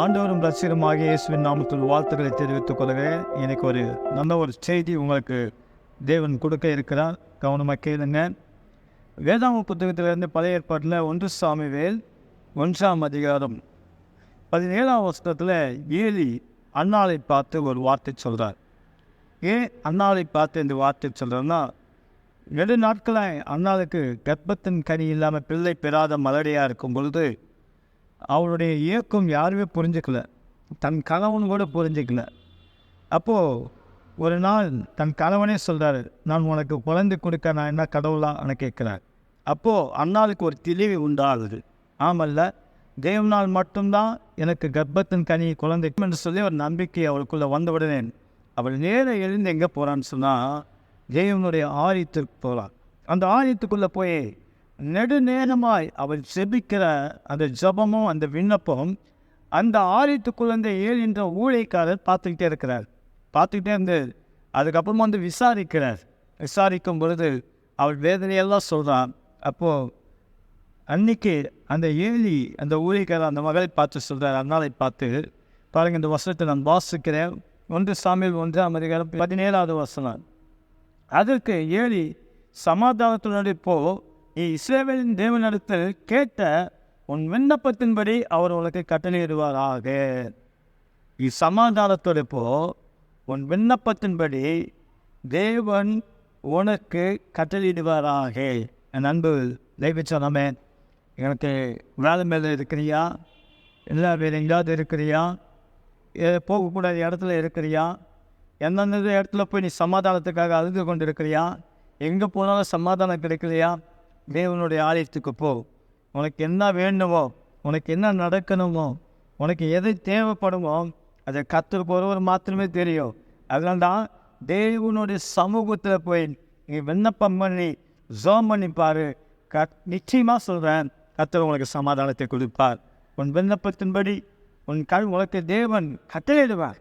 ஆண்டவரும் ரசிகருமாக இயேசுவின் நாமத்தில் வாழ்த்துக்களை தெரிவித்துக் கொள்கிறேன். எனக்கு ஒரு நல்ல ஒரு செய்தி உங்களுக்கு தேவன் கொடுக்க இருக்கிறார். கவனமாக கேளுங்க. வேதாம புத்தகத்திலிருந்து பழைய ஏற்பாட்டில் ஒன்று சாமிவேல் ஒன்றாம் அதிகாரம் பதினேழாம் வருஷத்தில் ஏலி அண்ணாளை பார்த்து ஒரு வார்த்தை சொல்கிறார் ஏன் அண்ணாளை பார்த்து இந்த வார்த்தை சொல்கிறேன்னா நெடு நாட்களாக அண்ணாளுக்கு கர்ப்பத்தின் கனி இல்லாமல் பிள்ளை பெறாத மலடியாக இருக்கும் பொழுது அவளுடைய இயக்கம் யாருமே புரிஞ்சுக்கல. தன் கணவன் கூட புரிஞ்சுக்கல. அப்போது ஒரு நாள் தன் கணவனே சொல்கிறாரு நான் உனக்கு குழந்தை கொடுக்க நான் என்ன கடவுளான்னு கேட்குறாரு. அப்போது அண்ணாளுக்கு ஒரு தெளிவு உண்டாகுது. ஆமல்ல தேவனால் மட்டும்தான் எனக்கு கர்ப்பத்தின் கனி குழந்தை என்று சொல்லி ஒரு நம்பிக்கை அவளுக்குள்ளே வந்தவுடனே அவள் நேர எழுந்து எங்கே போகிறான்னு சொன்னால் தேவனுடைய ஆரியத்துக்கு போகிறாள் அந்த ஆரியத்துக்குள்ளே போய் நெடுநேரமாய் அவள் செபிக்கிற அந்த ஜபமும் அந்த விண்ணப்பம் அந்த ஆரியத்துக்குள்ள ஏழின்ற ஊழியக்காரர் பார்த்துக்கிட்டே இருக்கிறார். பார்த்துக்கிட்டே இருந்து அதுக்கப்புறமா வந்து விசாரிக்கிறார். விசாரிக்கும் பொழுது அவள் வேதனையெல்லாம் சொல்கிறான் அப்போது அன்னைக்கு அந்த ஏழி அந்த ஊழியக்காரர் அந்த மகளை பார்த்து சொல்கிறார் அதனால பார்த்து பாருங்கள் இந்த வசனத்தை நான் வாசிக்கிறேன். ஒன்று சாமியில் ஒன்று அமெரிக்காவில் பதினேழாவது வசனம். அதற்கு ஏழி சமாதானத்துடன் போ. நீ இஸ்ரேவேலின் தேவனிடத்தில் கேட்ட உன் விண்ணப்பத்தின்படி அவர் உனக்கு கட்டளையிடுவாராக. நீ உன் விண்ணப்பத்தின்படி தேவன் உனக்கு கட்டளையிடுவாராக. என் அன்பு தெய்வச்சனமே எனக்கு வேலை மேலே இருக்கிறியா? எல்லா வேறு எங்கேயாவது இருக்கிறியா? ஏ- போகக்கூடாத இடத்துல இருக்கிறியா? எந்தெந்த இடத்துல போய் நீ சமாதானத்துக்காக அழுது கொண்டு இருக்கிறியா எங்கே போனாலும் சமாதானம் கிடைக்கலையா? தேவனுடைய ஆலயத்துக்கு போ. உனக்கு என்ன வேண்டுமோ உனக்கு என்ன நடக்கணுமோ உனக்கு எது தேவைப்படுமோ அதை கற்றுக்கு ஒருவர் மாத்திரமே தெரியும். அதனால தான் தேவனுடைய சமூகத்தில் போய் நீ விண்ணப்பம் பண்ணி ஜோம் பண்ணி பாரு. கத் நிச்சயமாக சொல்கிறேன் கத்தர் உனக்கு சமாதானத்தை கொடுப்பார். உன் விண்ணப்பத்தின்படி உன் கண் உனக்கு தேவன் கட்டளையிடுவார்.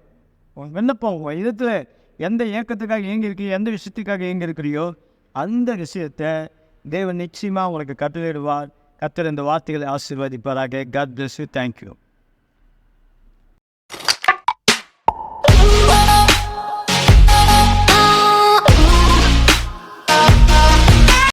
உன் விண்ணப்பம் உன் இதத்தில் எந்த இயக்கத்துக்காக ஏங்கி எந்த விஷயத்துக்காக இயங்கியிருக்கிறியோ இருக்கிறியோ அந்த விஷயத்தை தேவன் நிச்சயமாக உனக்கு கட்டளையிடுவார். கத்தர் இந்த வார்த்தைகளை ஆசீர்வதிப்பாராக. God bless you thank you